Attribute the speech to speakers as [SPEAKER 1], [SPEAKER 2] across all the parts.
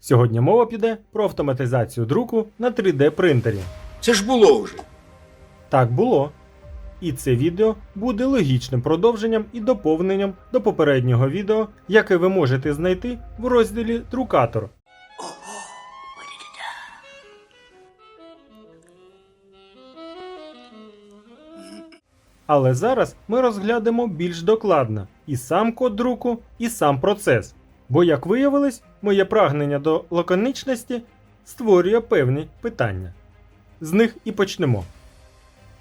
[SPEAKER 1] Сьогодні мова піде про автоматизацію друку на 3D принтері.
[SPEAKER 2] Це ж було вже.
[SPEAKER 1] Так було. І це відео буде логічним продовженням і доповненням до попереднього відео, яке ви можете знайти в розділі Друкатор. Але зараз ми розглянемо більш докладно і сам код друку, і сам процес. Бо, як виявилось, моє прагнення до лаконічності створює певні питання. З них і почнемо.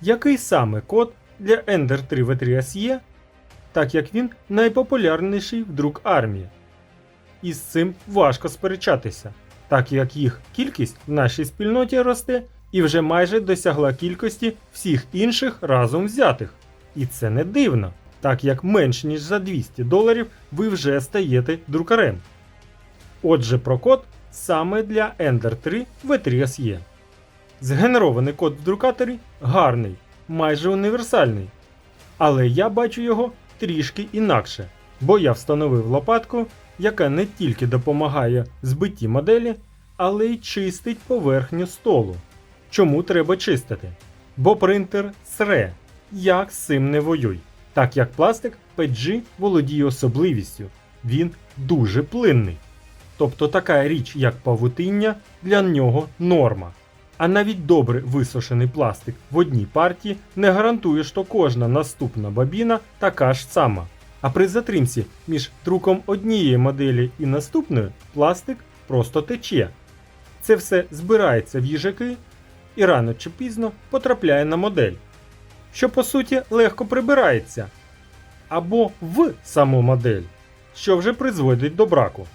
[SPEAKER 1] Який саме код для Ender 3 v 3 SE, так як він найпопулярніший в друк армії? І з цим важко сперечатися, так як їх кількість в нашій спільноті росте і вже майже досягла кількості всіх інших разом взятих. І це не дивно, так як менш ніж за 200 доларів ви вже стаєте друкарем. Отже, про код саме для Ender 3 v 3 SE. Згенерований код в друкаторі гарний, майже універсальний. Але я бачу його трішки інакше, бо я встановив лопатку, яка не тільки допомагає збитті моделі, але й чистить поверхню столу. Чому треба чистити? Бо принтер сре, як з цим не воюй. Так як пластик PG володіє особливістю, він дуже плинний. Тобто така річ, як павутиння, для нього норма. А навіть добре висушений пластик в одній партії не гарантує, що кожна наступна бабіна така ж сама. А при затримці між друком однієї моделі і наступною пластик просто тече. Це все збирається в їжаки і рано чи пізно потрапляє на модель, що по суті легко прибирається або в саму модель, що вже призводить до браку.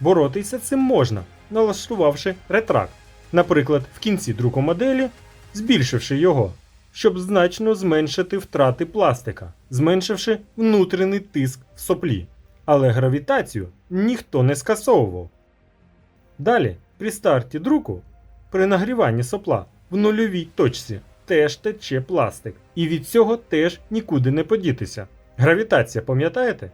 [SPEAKER 1] Боротися цим можна, налаштувавши ретракт, наприклад, в кінці друку моделі, збільшивши його, щоб значно зменшити втрати пластика, зменшивши внутрішній тиск в соплі. Але гравітацію ніхто не скасовував. Далі, при старті друку, при нагріванні сопла в нульовій точці теж тече пластик, і від цього теж нікуди не подітися. Гравітація, пам'ятаєте?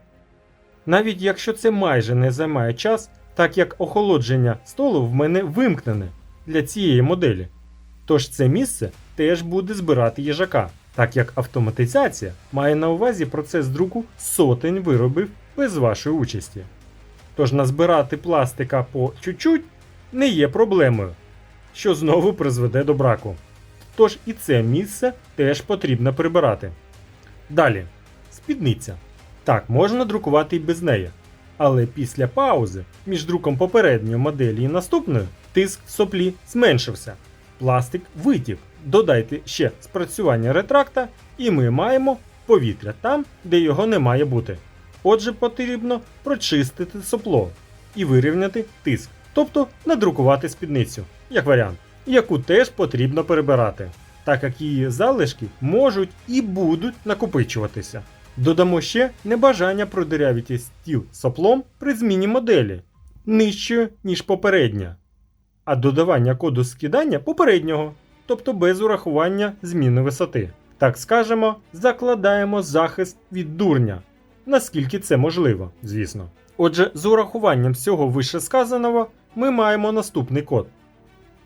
[SPEAKER 1] Навіть якщо це майже не займає час, так як охолодження столу в мене вимкнене для цієї моделі. Тож це місце теж буде збирати їжака, так як автоматизація має на увазі процес друку сотень виробів без вашої участі. Тож назбирати пластика по чуть-чуть не є проблемою, що знову призведе до браку. Тож і це місце теж потрібно прибирати. Далі, спідниця. Так, можна друкувати і без неї. Але після паузи між друком попередньої моделі і наступною тиск соплі зменшився. Пластик витік. Додайте ще спрацювання ретракта, і ми маємо повітря там, де його не має бути. Отже, потрібно прочистити сопло і вирівняти тиск, тобто надрукувати спідницю, як варіант, яку теж потрібно перебирати, так як її залишки можуть і будуть накопичуватися. Додамо ще небажання продирявити стіл соплом при зміні моделі нижчою, ніж попередня, а додавання коду скидання попереднього, тобто без урахування зміни висоти. Так скажемо, закладаємо захист від дурня, наскільки це можливо, звісно. Отже, з урахуванням всього вищесказаного ми маємо наступний код: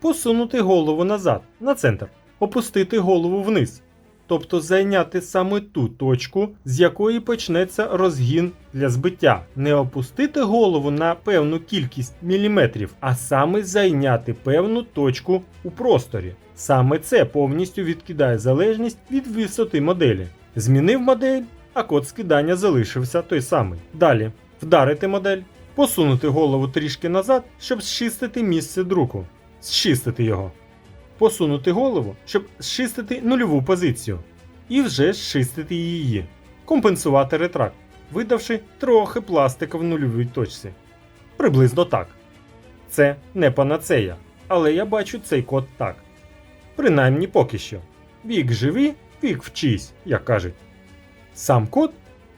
[SPEAKER 1] посунути голову назад на центр, опустити голову вниз, тобто зайняти саме ту точку, з якої почнеться розгін для збиття, не опустити голову на певну кількість міліметрів, а саме зайняти певну точку у просторі. Саме це повністю відкидає залежність від висоти моделі. Змінив модель, а код скидання залишився той самий. Далі вдарити модель, посунути голову трішки назад, щоб зчистити місце друку, зчистити його посунути голову, щоб зчистити нульову позицію, і вже зчистити її, компенсувати ретракт, видавши трохи пластика в нульовій точці. Приблизно так. Це не панацея, але я бачу цей код так. Принаймні поки що. Вік живі, вік вчись, як кажуть. Сам код,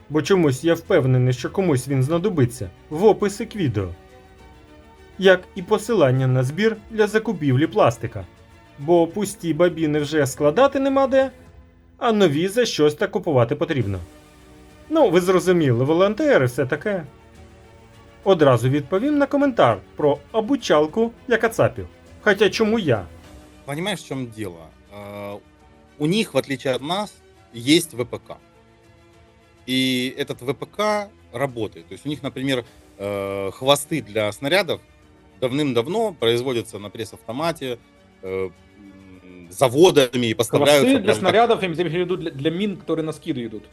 [SPEAKER 1] бо чомусь я впевнений, що комусь він знадобиться, в описі к відео Як і посилання на збір для закупівлі пластика бо пусті бабіни вже складати нема де, а нові за щось та купувати потрібно. Ну, ви зрозуміли, волонтери все таке. Одразу відповім на коментар про обучалку для кацапів. Хоча чому я?
[SPEAKER 2] Понимаешь, в чем дело? Э, У них, в отличие от нас, есть ВПК. И этот ВПК работает. То есть у них, например, э, хвосты для снарядов Давным-давно производятся на пресс-автомате, э, заводами и поставляются.
[SPEAKER 3] Хвосты для снарядов, я имею в виду для, для мин, которые на скиды идут.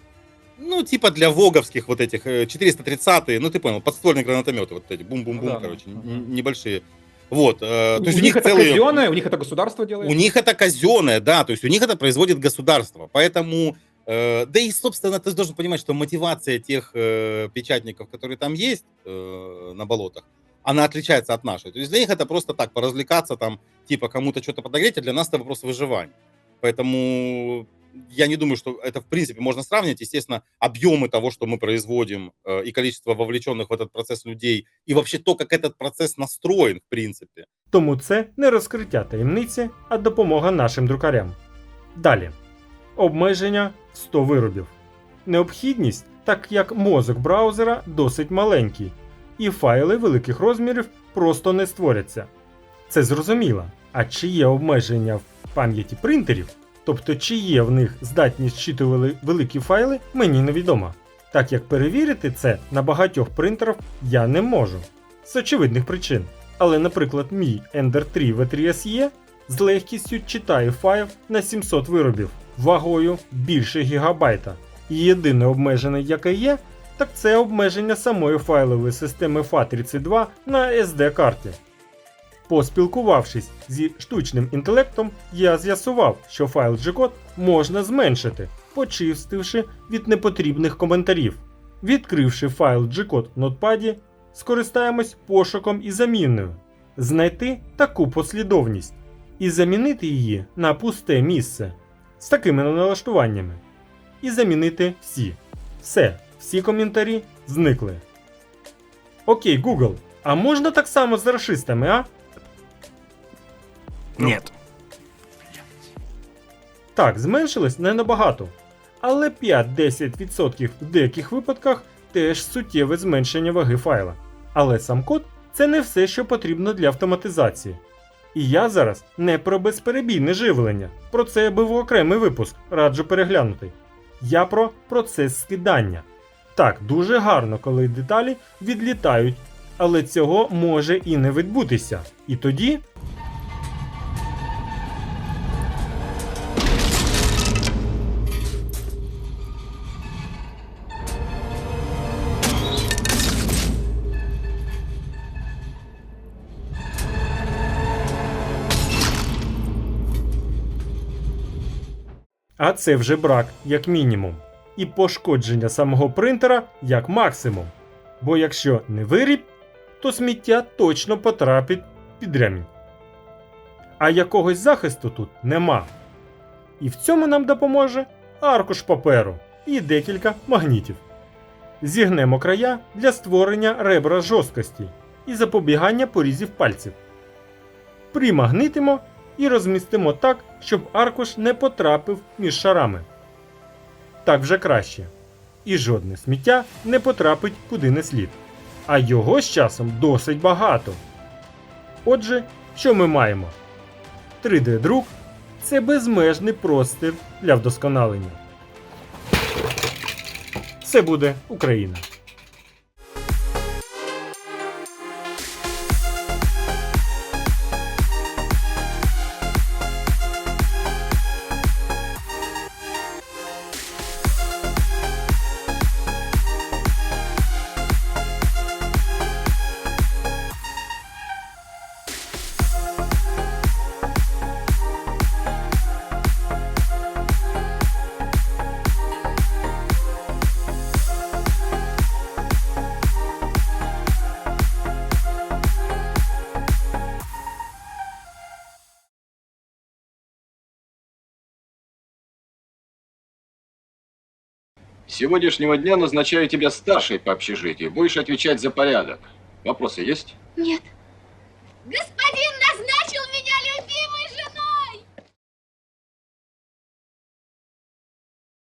[SPEAKER 2] Ну, типа для воговских вот этих э, 430 ну ты понял, подствольные гранатометы вот эти, бум-бум-бум,
[SPEAKER 3] Да, да.
[SPEAKER 2] короче,
[SPEAKER 3] Мгм.
[SPEAKER 2] небольшие. Вот, э, то есть
[SPEAKER 3] у,
[SPEAKER 2] у них
[SPEAKER 3] них это
[SPEAKER 2] целые...
[SPEAKER 3] казенное, у них это государство делает.
[SPEAKER 2] У них это казенное, да, то есть у них это производит государство. Поэтому, э, да и, собственно, ты должен понимать, что мотивация тех э, печатников, которые там есть э, на болотах, она отличается от нашей. То есть для них это просто так, поразвлекаться, там, типа кому-то что-то подогреть, а для нас это вопрос выживания. Поэтому я не думаю, что это, в принципе, можно сравнивать. Естественно, объемы того, что мы производим, э, и количество вовлеченных в этот процесс людей, и вообще то, как этот процесс настроен, в принципе,
[SPEAKER 1] Тому це не розкриття таємниці, а допомога нашим друкарям. Далі. Обмеження в 100 виробів. Необхідність, так як мозок браузера досить маленький, і файли великих розмірів просто не створяться. Це зрозуміло. А чи є обмеження в пам'яті принтерів, тобто чи є в них здатність щитувати великі файли, мені невідомо. Так як перевірити це на багатьох принтерах я не можу. З очевидних причин. Але, наприклад, мій Ender 3 V3SE з легкістю читає файл на 700 виробів вагою більше гігабайта. І єдине обмеження, яке є, так це обмеження самої файлової системи FAT32 на SD-карті. Поспілкувавшись зі штучним інтелектом, я з'ясував, що файл G-Code можна зменшити, почистивши від непотрібних коментарів. Відкривши файл G-Code в нотпаді, скористаємось пошуком і заміною, знайти таку послідовність і замінити її на пусте місце з такими налаштуваннями. І замінити всі. Все, всі коментарі зникли. Окей, Google, а можна так само з расистами, а?
[SPEAKER 4] Нет.
[SPEAKER 1] Так, зменшилось не набагато. Але 5-10% в деяких випадках теж суттєве зменшення ваги файла. Але сам код це не все, що потрібно для автоматизації. І я зараз не про безперебійне живлення. Про це я був окремий випуск, раджу переглянути. Я про процес скидання. Так, дуже гарно, коли деталі відлітають, але цього може і не відбутися. І тоді А це вже брак як мінімум. І пошкодження самого принтера як максимум. Бо якщо не виріб, то сміття точно потрапить під ремінь. А якогось захисту тут нема. І в цьому нам допоможе аркуш паперу і декілька магнітів. Зігнемо края для створення ребра жорсткості і запобігання порізів пальців. Примагнитимо і розмістимо так, щоб аркуш не потрапив між шарами. Так вже краще. І жодне сміття не потрапить куди не слід. А його з часом досить багато. Отже, що ми маємо? 3D-друк це безмежний простір для вдосконалення. Це буде Україна.
[SPEAKER 5] С сегодняшнего дня назначаю тебя старшей по общежитию. Будешь отвечать за порядок. Вопросы есть?
[SPEAKER 6] Нет. Господин